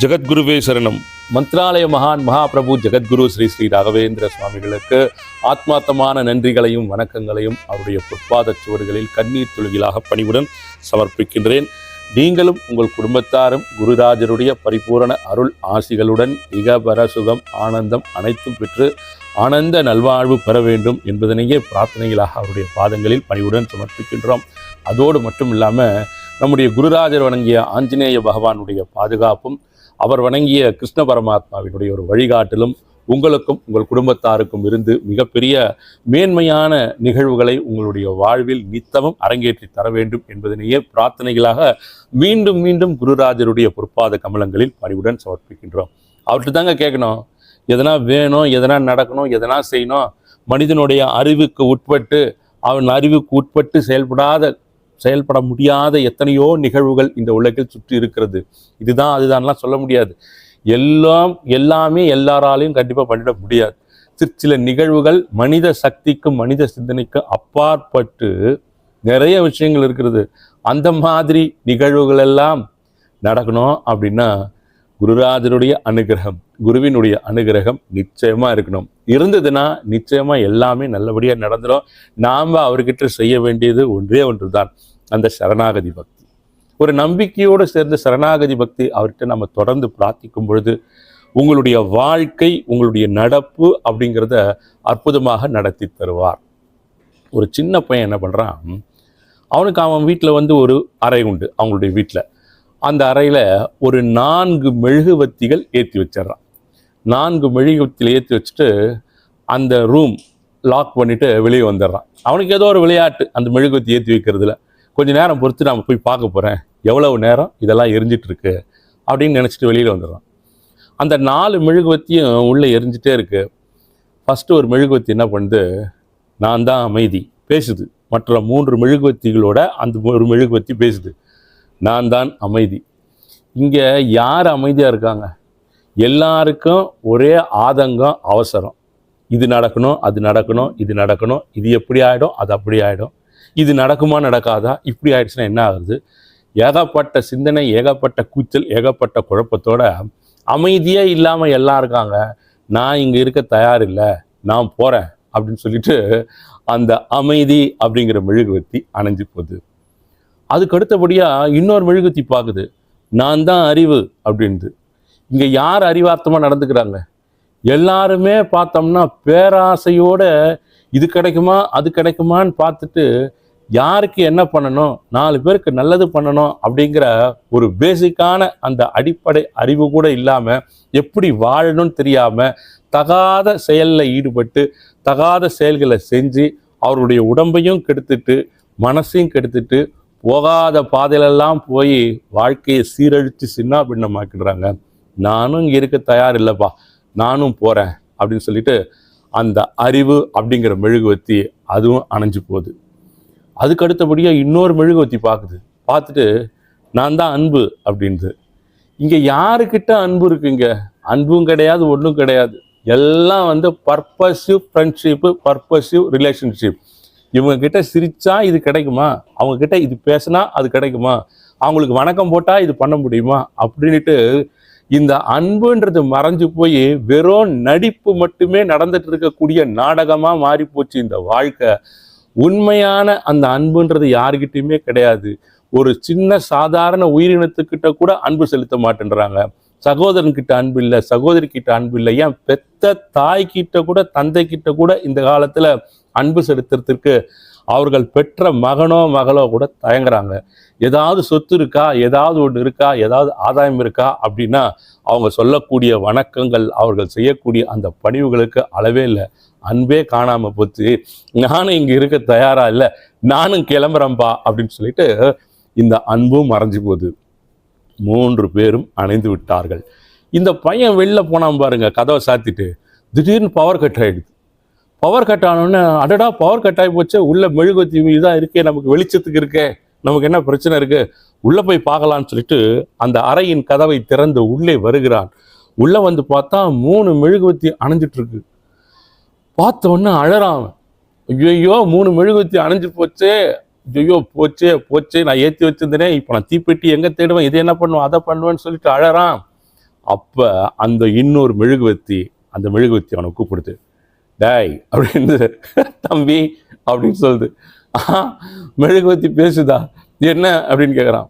ஜெகத்குருவே சரணம். மந்த்ராலய மகான் மகாபிரபு ஜெகத்குரு ஸ்ரீ ஸ்ரீ ராகவேந்திர சுவாமிகளுக்கு ஆத்மார்த்தமான நன்றிகளையும் வணக்கங்களையும் அவருடைய பொற்பாதச் சுவடுகளில் கண்ணீர் துளிகளாக பணிவுடன் சமர்ப்பிக்கின்றேன். நீங்களும் உங்கள் குடும்பத்தாரும் குருராஜருடைய பரிபூரண அருள் ஆசிகளுடன் இகபர சுகம் ஆனந்தம் அனைத்தும் பெற்று ஆனந்த நல்வாழ்வு பெற வேண்டும் என்பதனையே பிரார்த்தனைகளாக அவருடைய பாதங்களில் பணிவுடன் சமர்ப்பிக்கின்றோம். அதோடு மட்டும் இல்லாமல் நம்முடைய குருராஜர் வணங்கிய ஆஞ்சநேய பகவானுடைய பாதுகாப்பும் அவர் வணங்கிய கிருஷ்ண பரமாத்மாவினுடைய ஒரு வழிகாட்டலும் உங்களுக்கும் உங்கள் குடும்பத்தாருக்கும் இருந்து மிகப்பெரிய மேன்மையான நிகழ்வுகளை உங்களுடைய வாழ்வில் நித்தமும் அரங்கேற்றி தர வேண்டும் என்பதனையே பிரார்த்தனைகளாக மீண்டும் மீண்டும் குருராஜருடைய பொற்பாத கமலங்களில் பணிவுடன் சமர்ப்பிக்கின்றோம். அவர்கிட்ட தாங்க கேட்கணும். எதனா வேணும் எதனா நடக்கணும் எதனா செய்யணும். மனிதனுடைய அறிவுக்கு உட்பட்டு அவன் அறிவுக்கு உட்பட்டு செயல்படாத செயல்பட முடியாத எத்தனையோ நிகழ்வுகள் இந்த உலகில் சுற்றி இருக்கிறது. இதுதான் அதுதான்லாம் சொல்ல முடியாது. எல்லாம் எல்லாமே எல்லாராலையும் கண்டிப்பாக பண்ணிட முடியாது. சில நிகழ்வுகள் மனித சக்திக்கும் மனித சிந்தனைக்கும் அப்பாற்பட்டு நிறைய விஷயங்கள் இருக்கிறது. அந்த மாதிரி நிகழ்வுகள் எல்லாம் நடக்கணும் அப்படின்னா குருராஜருடைய அனுகிரகம் குருவினுடைய அனுகிரகம் நிச்சயமாக இருக்கணும். இருந்ததுன்னா நிச்சயமாக எல்லாமே நல்லபடியாக நடந்துடும் நாம் அவர்கிட்ட செய்ய வேண்டியது ஒன்றே ஒன்று தான் அந்த சரணாகதி பக்தி. ஒரு நம்பிக்கையோடு சேர்ந்த சரணாகதி பக்தி அவர்கிட்ட நம்ம தொடர்ந்து பிரார்த்திக்கும் பொழுது உங்களுடைய வாழ்க்கை உங்களுடைய நடப்பு அப்படிங்கிறத அற்புதமாக நடத்தி தருவார். ஒரு சின்ன பையன் என்ன பண்ணுறான் அவனுக்கு அவன் வீட்டில் வந்து ஒரு அறை உண்டு அவங்களுடைய வீட்டில் அந்த அறையில் ஒரு நான்கு மெழுகுவத்திகள் ஏற்றி வச்சிடுறான். நான்கு மெழுகுவத்தில் ஏற்றி வச்சுட்டு அந்த ரூம் லாக் பண்ணிவிட்டு வெளியே வந்துடுறான். அவனுக்கு ஏதோ ஒரு விளையாட்டு அந்த மெழுகுவத்தி ஏற்றி வைக்கிறதுல. கொஞ்சம் நேரம் பொறுத்து நான் போய் பார்க்க போகிறேன் எவ்வளவு நேரம் இதெல்லாம் எரிஞ்சிட்ருக்கு அப்படின்னு நினச்சிட்டு வெளியில் வந்துடுறான். அந்த நாலு மெழுகுவத்தியும் உள்ளே எரிஞ்சிட்டே இருக்குது ஃபஸ்ட்டு ஒரு மெழுகுவத்தி என்ன பண்ணுது? நான் தான் அமைதி. பேசுது. மற்ற மூன்று மெழுகுவத்திகளோட அந்த ஒரு மெழுகுவத்தி பேசுது. நான் தான் அமைதி. இங்கே யார் அமைதியாக இருக்காங்க? எல்லாருக்கும் ஒரே ஆதங்கம் அவசரம். இது நடக்கணும் அது நடக்கணும் இது நடக்கணும் இது எப்படி ஆகிடும் அது அப்படி ஆகிடும் இது நடக்குமா நடக்காதா இப்படி ஆயிடுச்சுன்னா என்ன ஆகுது? ஏகப்பட்ட சிந்தனை ஏகப்பட்ட கூச்சல் ஏகப்பட்ட குழப்பத்தோட அமைதியே இல்லாமல் எல்லாம் இருக்காங்க. நான் இங்கே இருக்க தயார் இல்லை நான் போகிறேன் அப்படின்னு சொல்லிட்டு அந்த அமைதி அப்படிங்கிற மெழுகுவத்தி அணைஞ்சு போகுது. அதுக்கு அடுத்தபடியாக இன்னொரு மெழுகுத்தி பார்க்குது நான் தான் அறிவு அப்படின்து இங்கே யார் அறிவார்த்தமாக நடந்துக்கிறாங்க? எல்லாருமே பார்த்தோம்னா பேராசையோட இது கிடைக்குமா அது கிடைக்குமான்னு பார்த்துட்டு யாருக்கு என்ன பண்ணணும் நாலு பேருக்கு நல்லது பண்ணணும் அப்படிங்கிற ஒரு பேசிக்கான அந்த அடிப்படை அறிவு கூட இல்லாமல் எப்படி வாழணும்னு தெரியாமல் தகாத செயலில் ஈடுபட்டு தகாத செயல்களை செஞ்சு அவருடைய உடம்பையும் கெடுத்துட்டு மனசையும் கெடுத்துட்டு போகாத பாதையிலெல்லாம் போய் வாழ்க்கையை சீரழித்து சின்ன பின்னமாக்கிடுறாங்க நானும் இங்கே இருக்க தயார் இல்லைப்பா. நானும் போகிறேன் அப்படின்னு சொல்லிட்டு அந்த அறிவு அப்படிங்கிற மெழுகுவத்தி அதுவும் அணைஞ்சு போகுது. அதுக்கு அடுத்தபடியாக இன்னொரு மெழுகுவத்தி பார்க்குது பார்த்துட்டு நான் தான் அன்பு அப்படின்து இங்கே யாருக்கிட்ட அன்பு இருக்குங்க? அன்பும் கிடையாது ஒன்றும் கிடையாது. எல்லாம் வந்து பர்பஸிவ் ஃப்ரெண்ட்ஷிப்பு பர்பஸிவ் ரிலேஷன்ஷிப் இவங்க கிட்ட சிரிச்சா இது கிடைக்குமா? அவங்க கிட்ட இது பேசினா அது கிடைக்குமா? அவங்களுக்கு வணக்கம் போட்டால் இது பண்ண முடியுமா? அப்படின்ட்டு இந்த அன்புன்றது மறைஞ்சு போய் வெறும் நடிப்பு மட்டுமே நடந்துட்டு இருக்கக்கூடிய நாடகமாக மாறி போச்சு இந்த வாழ்க்கை. உண்மையான அந்த அன்புன்றது யாருக்கிட்டையுமே கிடையாது. ஒரு சின்ன சாதாரண உயிரினத்துக்கிட்ட கூட அன்பு செலுத்த மாட்டேன்றாங்க. சகோதரன்கிட்ட அன்பு இல்லை சகோதரிக்கிட்ட அன்பு இல்லை ஏன் பெத்த தாய்கிட்ட கூட தந்தை கிட்ட கூட இந்த காலத்தில் அன்பு செலுத்துறதுக்கு அவர்கள் பெற்ற மகனோ மகளோ கூட தயங்குறாங்க. ஏதாவது சொத்து இருக்கா? ஏதாவது ஒன்று இருக்கா? ஏதாவது ஆதாயம் இருக்கா? அப்படின்னா அவங்க சொல்லக்கூடிய வணக்கங்கள் அவர்கள் செய்யக்கூடிய அந்த பணிவுகளுக்கு அளவே இல்லை. அன்பே காணாமல் போச்சு. நானும் இங்கே இருக்க தயாராக இல்லை. நானும் கிளம்புறேன்பா அப்படின்னு சொல்லிட்டு இந்த அன்பும் மறைஞ்சு போகுது. மூன்று பேரும் அணைந்து விட்டார்கள். இந்த பையன் வெளில போனான் பாருங்க கதவை சாத்திட்டு. திடீர்னு பவர் கட் ஆகிடுது பவர் கட் ஆனோன்னு அடடா பவர் கட் ஆகி போச்சு உள்ள மெழுகுவத்தி இதாக இருக்கே நமக்கு வெளிச்சத்துக்கு இருக்கே நமக்கு என்ன பிரச்சனை இருக்குது உள்ளே போய் பார்க்கலான்னு சொல்லிட்டு அந்த அறையின் கதவை திறந்து உள்ளே வருகிறான். உள்ளே வந்து பார்த்தா மூணு மெழுகுவத்தி அணைஞ்சிட்ருக்கு பார்த்தவொன்னே அழறான் ஐயோ மூணு மெழுகுவத்தி அணைஞ்சு போச்சே ஐயோ போச்சே போச்சே நான் ஏற்றி வச்சிருந்தேனே இப்போ நான் தீப்பெட்டி எங்கே தேடுவேன் இதை என்ன பண்ணுவேன் அதை பண்ணுவேன்னு சொல்லிட்டு அழறான். அப்போ அந்த இன்னொரு மெழுகுவத்தி அந்த மெழுகுவத்தி அவனை கூப்பிடுது. டேய் அப்படின்னு தம்பி அப்படின்னு சொல்லுது. ஆ மெழுகுவத்தி பேசுதா? என்ன அப்படின்னு கேட்குறான்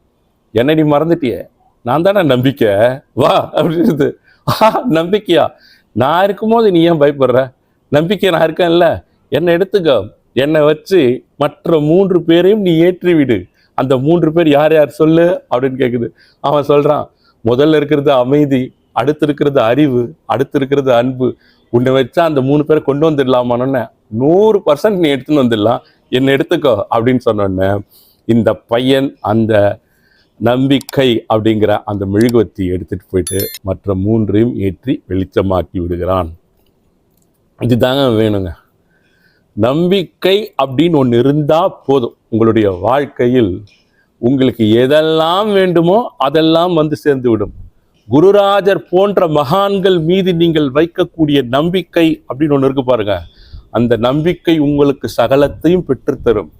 என்ன நீ மறந்துட்டியே. நான் தானே நம்பிக்கை. வா அப்படின்றது ஆ நம்பிக்கையா? நான் இருக்கும்போது நீ ஏன் பயப்படுற? நம்பிக்கை நான் இருக்கேன்ல. என்னை எடுத்துக்கோ. என்னை வச்சு மற்ற மூன்று பேரையும் நீ ஏற்றி விடு அந்த மூன்று பேர் யார் யார் சொல்லு? அப்படின்னு கேட்குது அவன் சொல்றான் முதல்ல இருக்கிறது அமைதி அடுத்து இருக்கிறது அறிவு அடுத்து இருக்கிறது அன்பு. உன்னை வச்சா அந்த மூணு பேரை கொண்டு வந்துடலாமான்னு நூறு பர்சன்ட் நீ எடுத்துன்னு வந்துடலாம். என்னை எடுத்துக்கோ அப்படின்னு சொன்னோன்னே இந்த பையன் அந்த நம்பிக்கை அப்படிங்கிற அந்த மெழுகுவத்தி எடுத்துகிட்டு போயிட்டு மற்ற மூன்றையும் ஏற்றி வெளிச்சமாக்கி விடுகிறான். இதுதாங்க வேணுங்க. நம்பிக்கை அப்படின்னு ஒன்று இருந்தால் போதும். உங்களுடைய வாழ்க்கையில் உங்களுக்கு எதெல்லாம் வேண்டுமோ அதெல்லாம் வந்து சேர்ந்து விடும். குருராஜர் போன்ற மகான்கள் மீது நீங்கள் வைக்கக்கூடிய நம்பிக்கை அப்படின்னு ஒன்று இருக்கு பாருங்க. அந்த நம்பிக்கை உங்களுக்கு சகலத்தையும் பெற்றுத்தரும்.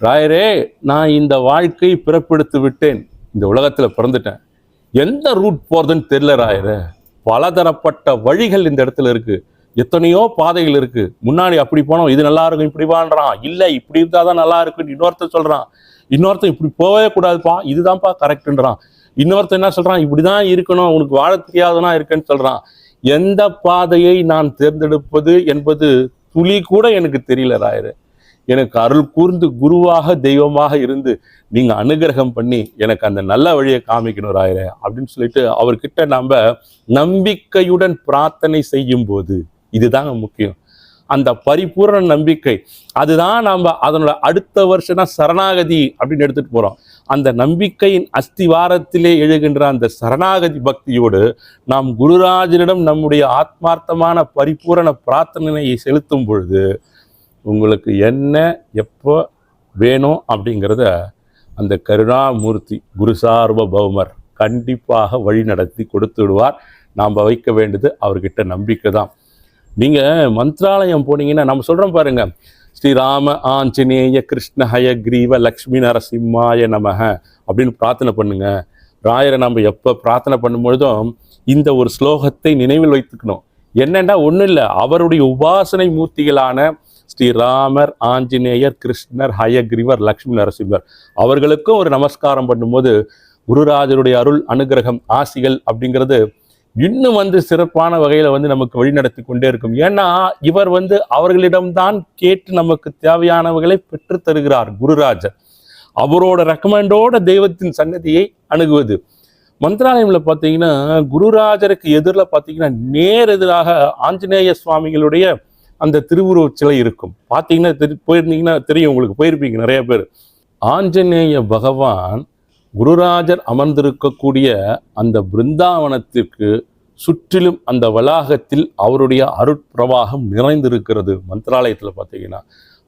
ராயரே நான் இந்த வாழ்க்கை பிறப்பெடுத்து விட்டேன். இந்த உலகத்தில் பிறந்துட்டேன். எந்த ரூட் போகிறதுன்னு தெரியல ராயரே. பலதரப்பட்ட வழிகள் இந்த இடத்துல இருக்குது எத்தனையோ பாதைகள் இருக்குது முன்னாடி அப்படி போனோம் இது நல்லா இருக்கும் இப்படி வாழ்றான். இல்லை இப்படி இருந்தால் தான் நல்லா இருக்குன்னு இன்னொருத்தன் சொல்கிறான் இன்னொருத்தன் இப்படி போகவே கூடாதுப்பா இதுதான்ப்பா கரெக்டுன்றான் இன்னொருத்தன் என்ன சொல்றான்? இப்படிதான் இருக்கணும். உனக்கு வாழ தெரியாதனா இருக்கேன்னு சொல்றான். எந்த பாதையை நான் தேர்ந்தெடுப்பது என்பது துளி கூட எனக்கு தெரியல ராயரு. எனக்கு அருள் கூர்ந்து குருவாக தெய்வமாக இருந்து நீங்க அனுகிரகம் பண்ணி எனக்கு அந்த நல்ல வழியை காமிக்கணும் ராயரே அப்படின்னு சொல்லிட்டு அவர்கிட்ட நம்ம நம்பிக்கையுடன் பிரார்த்தனை செய்யும் போது இதுதாங்க முக்கியம். அந்த பரிபூரண நம்பிக்கை. அதுதான் நம்ம அதனோட அடுத்த வருஷம்னா சரணாகதி அப்படின்னு எடுத்துட்டு போறோம். அந்த நம்பிக்கையின் அஸ்திவாரத்திலே எழுகின்ற அந்த சரணாகதி பக்தியோடு நாம் குருராஜனிடம் நம்முடைய ஆத்மார்த்தமான பரிபூரண பிரார்த்தனையை செலுத்தும் பொழுது உங்களுக்கு என்ன எப்போ வேணும் அப்படிங்கிறத அந்த கருணாமூர்த்தி குருசார்வ பௌமர் கண்டிப்பாக வழி நடத்தி கொடுத்து விடுவார் நாம் வைக்க வேண்டியது அவர்கிட்ட நம்பிக்கை தான் நீங்கள் மந்த்ராலயம் போனீங்கன்னா நம்ம சொல்கிறோம் பாருங்கள் ஸ்ரீராம ஆஞ்சநேய கிருஷ்ண ஹயக்ரீவ லக்ஷ்மி நரசிம்மாய நமக அப்படின்னு பிரார்த்தனை பண்ணுங்க. ராயரை நம்ம எப்போ பிரார்த்தனை பண்ணும்பொழுதும் இந்த ஒரு ஸ்லோகத்தை நினைவில் வைத்துக்கணும். என்னென்னா ஒன்றும் இல்லை அவருடைய உபாசனை மூர்த்திகளான ஸ்ரீராமர் ஆஞ்சநேயர் கிருஷ்ணர் ஹயக்ரீவர் லக்ஷ்மி நரசிம்மர். அவர்களுக்கும் ஒரு நமஸ்காரம் பண்ணும்போது குருராஜருடைய அருள் அனுகிரகம் ஆசிகள் அப்படிங்கிறது இன்னும் வந்து சிறப்பான வகையில வந்து நமக்கு வழிநடத்தி கொண்டே இருக்கும். ஏன்னா இவர் வந்து அவர்களிடம்தான் கேட்டு நமக்கு தேவையானவர்களை பெற்றுத் தருகிறார் குருராஜர். அவரோட ரெக்கமெண்டோட தெய்வத்தின் சன்னதியை அணுகுவது. மந்திராலயம்ல பார்த்தீங்கன்னா குருராஜருக்கு எதிரில் பார்த்தீங்கன்னா நேர் எதிராக ஆஞ்சநேய சுவாமிகளுடைய அந்த திருவுருவ சிலை இருக்கும். பார்த்தீங்கன்னா தெரி போயிருந்தீங்கன்னா தெரியும் உங்களுக்கு போயிருப்பீங்க நிறைய பேர். ஆஞ்சநேய பகவான் குருராஜர் அமர்ந்திருக்கக்கூடிய அந்த பிருந்தாவனத்திற்கு சுற்றிலும் அந்த வளாகத்தில் அவருடைய அருட்பிரவாகம் நிறைந்திருக்கிறது. மந்திராலயத்தில் பார்த்தீங்கன்னா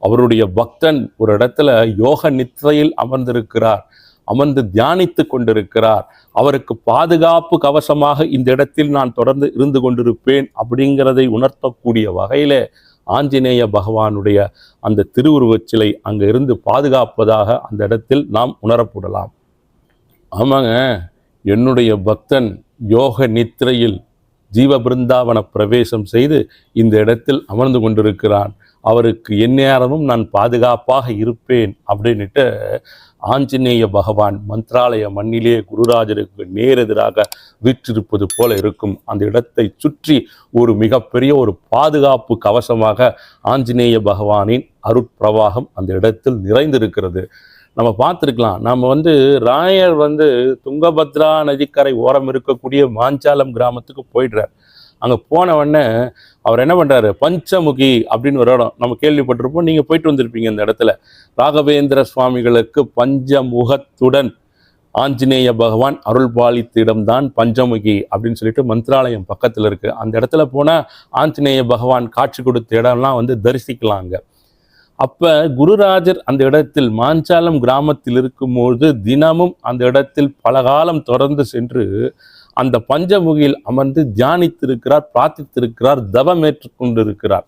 அவருடைய பக்தன் ஒரு இடத்துல யோக நித்திரையில் அமர்ந்திருக்கிறார். அமர்ந்து தியானித்து கொண்டிருக்கிறார். அவருக்கு பாதுகாப்பு கவசமாக இந்த இடத்தில் நான் தொடர்ந்து இருந்து கொண்டிருப்பேன் அப்படிங்கிறதை உணர்த்தக்கூடிய வகையிலே ஆஞ்சநேய பகவானுடைய அந்த திருவுருவச் சிலை அங்கே இருந்து பாதுகாப்பதாக அந்த இடத்தில் நாம் உணரப்படலாம். ஆமாங்க. என்னுடைய பக்தன் யோக நித்திரையில் ஜீவ பிருந்தாவன பிரவேசம் செய்து இந்த இடத்தில் அமர்ந்து கொண்டிருக்கிறான். அவருக்கு எந்நேரமும் நான் பாதுகாப்பாக இருப்பேன் அப்படின்னுட்டு ஆஞ்சநேய பகவான் மந்திராலய மண்ணிலே குருராஜருக்கு நேரெதிராக வீற்றிருப்பது போல இருக்கும். அந்த இடத்தை சுற்றி ஒரு மிகப்பெரிய ஒரு பாதுகாப்பு கவசமாக ஆஞ்சநேய பகவானின் அருட்பிரவாகம் அந்த இடத்தில் நிறைந்திருக்கிறது. நம்ம பார்த்துருக்கலாம். நம்ம வந்து ராயர் வந்து துங்கபத்ரா நதிக்கரை ஓரம் இருக்கக்கூடிய மாஞ்சாலம் கிராமத்துக்கு போயிடுறார். அங்கே போன உடனே அவர் என்ன பண்ணுறாரு பஞ்சமுகி அப்படின்னு ஒரு இடம். நம்ம கேள்விப்பட்டிருப்போம். நீங்கள் போயிட்டு வந்திருப்பீங்க இந்த இடத்துல. ராகவேந்திர சுவாமிகளுக்கு பஞ்சமுகத்துடன் ஆஞ்சநேய பகவான் அருள் பாலித்த இடம்தான் பஞ்சமுகி அப்படின்னு சொல்லிட்டு மந்திராலயம் பக்கத்தில் இருக்குது அந்த இடத்துல போனால் ஆஞ்சநேய பகவான் காட்சி கொடுத்த இடம்லாம் வந்து தரிசிக்கலாங்க. அப்ப குருராஜர் அந்த இடத்தில் மாஞ்சாலம் கிராமத்தில் இருக்கும்போது தினமும் அந்த இடத்தில் பல காலம் தொடர்ந்து சென்று அந்த பஞ்சமுகியில் அமர்ந்து தியானித்திருக்கிறார் பிரார்த்தித்திருக்கிறார் தவம் ஏற்றுக்கொண்டிருக்கிறார்.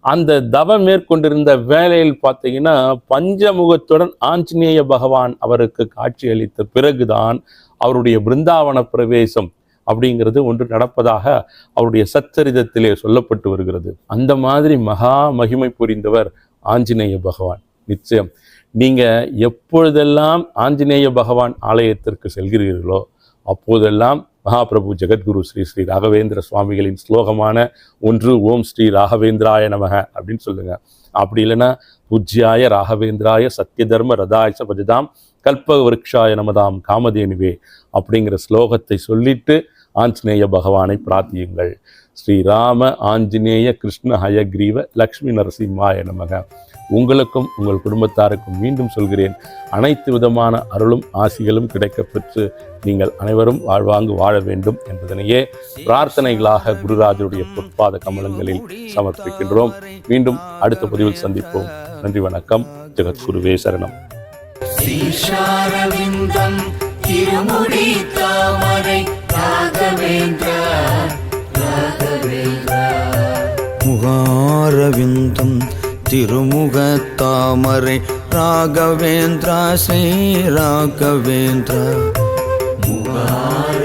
அந்த தவம் மேற்கொண்டிருந்த வேலையில் பார்த்தீங்கன்னா பஞ்சமுகத்துடன் ஆஞ்சநேய பகவான் அவருக்கு காட்சியளித்த பிறகுதான் அவருடைய பிருந்தாவன பிரவேசம் அப்படிங்கிறது ஒன்று நடப்பதாக அவருடைய சச்சரிதத்திலே சொல்லப்பட்டு வருகிறது. அந்த மாதிரி மகா மகிமை புரிந்தவர் ஆஞ்சநேய பகவான். நிச்சயம். நீங்கள் எப்பொழுதெல்லாம் ஆஞ்சநேய பகவான் ஆலயத்திற்கு செல்கிறீர்களோ அப்போதெல்லாம் மகாபிரபு ஜெகத்குரு ஸ்ரீ ஸ்ரீ ராகவேந்திர சுவாமிகளின் ஸ்லோகமான ஒன்று ஓம் ஸ்ரீ ராகவேந்திராய நமக அப்படின்னு சொல்லுங்கள் அப்படி இல்லைன்னா பூஜ்யாய ராகவேந்திராய சத்யதர்ம ரதாயச பஜதாம் கல்ப விருக்ஷாய நமதாம் காமதேனுவே அப்படிங்கிற ஸ்லோகத்தை சொல்லிட்டு ஆஞ்சநேய பகவானை பிரார்த்தியுங்கள். ஸ்ரீராம ஆஞ்சநேய கிருஷ்ண ஹயக்ரீவ லக்ஷ்மி நரசிம்மாய நமக. உங்களுக்கும் உங்கள் குடும்பத்தாருக்கும் மீண்டும் சொல்கிறேன் அனைத்து விதமான அருளும் ஆசிகளும் கிடைக்கப்பெற்று நீங்கள் அனைவரும் வாழ்வாங்கு வாழ வேண்டும் என்பதனையே பிரார்த்தனைகளாக குருராஜருடைய பொற்பாத கமலங்களில் சமர்ப்பிக்கின்றோம். மீண்டும் அடுத்த பதிவில் சந்திப்போம். நன்றி வணக்கம். ஜெகத்குருவே சரணம். திருமுடி தாமரை ராகவேந்திர முகாரவிந்தம் திருமுகத்தாமரை ராகவேந்திரா ஸ்ரீ ராகவேந்திரா. முகார